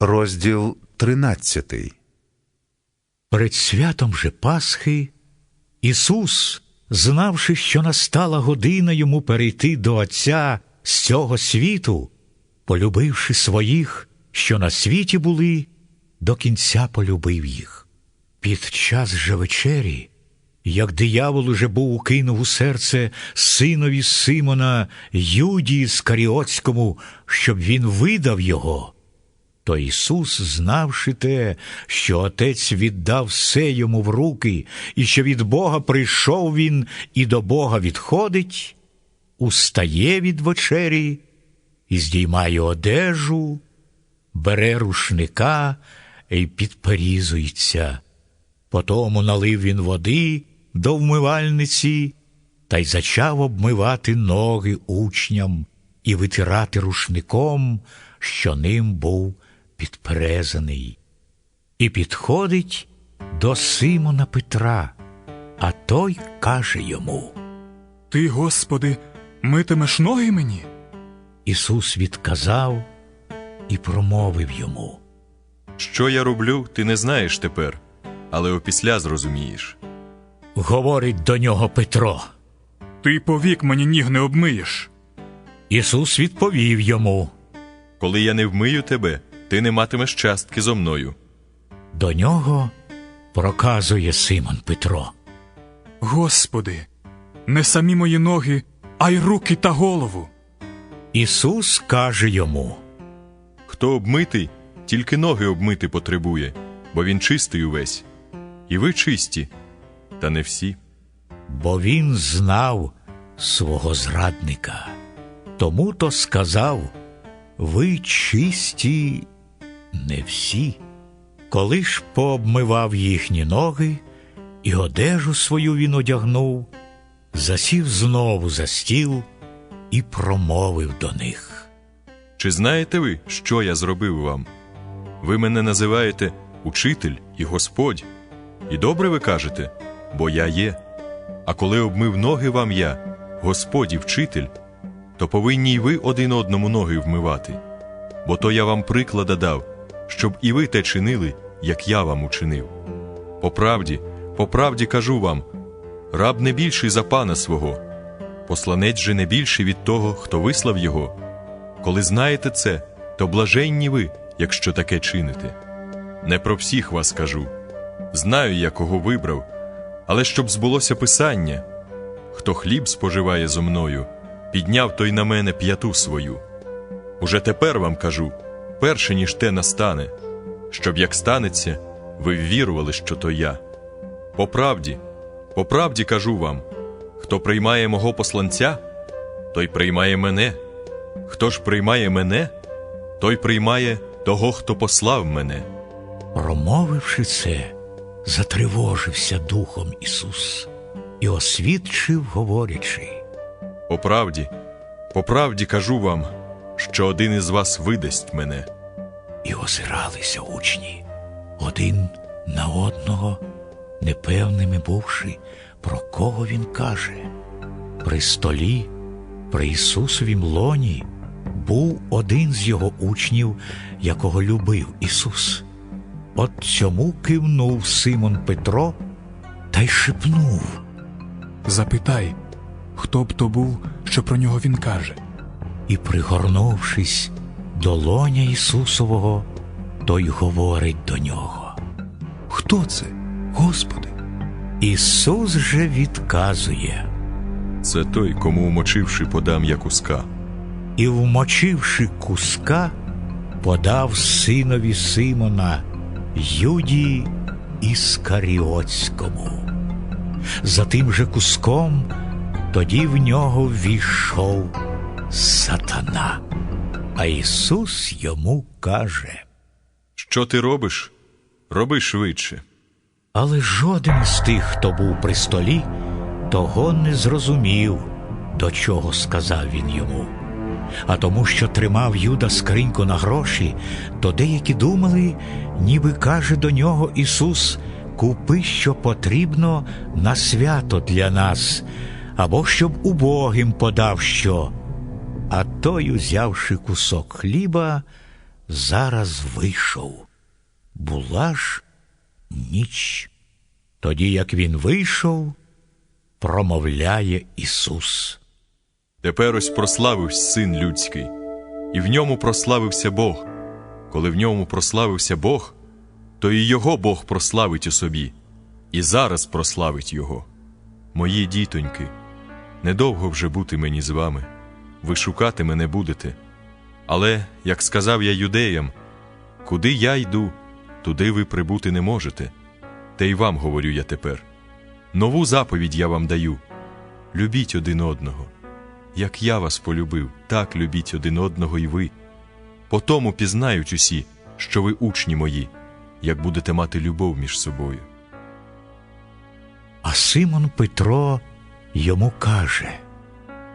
Розділ тринадцятий. Перед святом же Пасхи Ісус, знавши, що настала година йому перейти до Отця з цього світу, полюбивши своїх, що на світі були, до кінця полюбив їх. Під час же вечері, як диявол уже був укинув у серце синові Симона Юдії Скаріотському, щоб він видав його. То Ісус, знавши те, що Отець віддав все йому в руки, і що від Бога прийшов він і до Бога відходить, устає від вечері і здіймає одежу, бере рушника і підперізується. Потому налив він води до вмивальниці та й зачав обмивати ноги учням і витирати рушником, що ним був підперезаний. І підходить до Симона Петра, а той каже йому. Ти, Господи, митимеш ноги мені? Ісус відказав і промовив йому. Що я роблю, ти не знаєш тепер, але опісля зрозумієш. Говорить до нього Петро. Ти повік мені ніг не обмиєш. Ісус відповів йому. Коли я не вмию тебе, ти не матимеш частки зо мною. До нього проказує Симон Петро. Господи, не самі мої ноги, а й руки та голову. Ісус каже йому. Хто обмитий, тільки ноги обмити потребує, бо він чистий увесь. І ви чисті, та не всі. бо він знав свого зрадника. Тому то сказав: Ви чисті не всі. Коли ж пообмивав їхні ноги, і одежу свою він одягнув, засів знову за стіл і промовив до них. Чи знаєте ви, що я зробив вам? Ви мене називаєте учитель і Господь. І добре ви кажете, бо я є. А коли обмив ноги вам я, Господь і вчитель, то повинні й ви один одному ноги вмивати. Бо то я вам приклада дав, щоб і ви те чинили, як я вам учинив. По правді, по правді кажу вам: раб не більший за пана свого, посланець же не більший від того, хто вислав його. Коли знаєте це, то блаженні ви, якщо таке чините. Не про всіх вас кажу. Знаю я, кого вибрав, але щоб збулося писання хто хліб споживає зо мною, підняв той на мене п'яту свою. Уже тепер вам кажу, перше ніж те настане, щоб як станеться, ви ввірували, що то я. По правді, по правді кажу вам: хто приймає мого посланця, той приймає мене. Хто ж приймає мене, той приймає того, хто послав мене. Промовивши це, затривожився духом Ісус і освідчив, говорячи. По правді, по правді кажу вам, що один із вас видасть мене. І озиралися учні один на одного, непевними бувши, про кого він каже. При столі, при Ісусовім лоні, був один з його учнів, якого любив Ісус. От цьому кивнув Симон Петро та й шепнув. Запитай, хто б то був, що про нього він каже. І, пригорнувшись до лоня Ісусового, той говорить до нього. Хто це, Господи? Ісус же відказує, Це той, кому умочивши, подам я куска. і, вмочивши куска, подав синові Симона Юдії Іскаріотському. За тим же куском тоді в нього війшов сатана. А Ісус йому каже. Що ти робиш? Роби швидше. Але жоден із тих, хто був при столі, того не зрозумів, до чого сказав він йому. А тому, що тримав Юда скриньку на гроші, то деякі думали, ніби каже до нього Ісус: Купи, що потрібно на свято для нас, або щоб убогим подав що. А той, узявши кусок хліба, зараз вийшов. Була ж ніч. Тоді, як він вийшов, промовляє Ісус. Тепер ось прославився син людський, і в ньому прославився Бог. Коли в ньому прославився Бог, то і його Бог прославить у собі, і зараз прославить його. Мої дітоньки, недовго вже бути мені з вами, ви шукати мене будете. Але, як сказав я юдеям, куди я йду, туди ви прибути не можете. Та й вам говорю я тепер. Нову заповідь я вам даю: любіть один одного. Як я вас полюбив, так любіть один одного і ви. По тому пізнають усі, що ви учні мої, як будете мати любов між собою. А Симон Петро йому каже.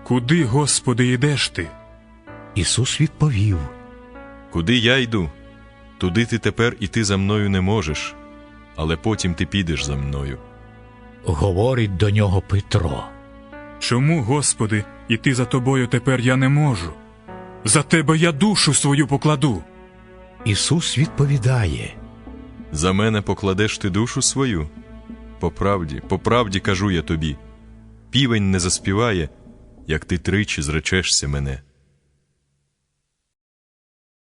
Куди, Господи, йдеш ти? Ісус відповів. Куди я йду, туди ти тепер іти за мною не можеш, але потім ти підеш за мною. Говорить до нього Петро. Чому, Господи, іти за тобою тепер я не можу? За тебе я душу свою покладу. Ісус відповідає. За мене покладеш ти душу свою? По правді, по правді кажу я тобі: півень не заспіває, як ти тричі зречешся мене.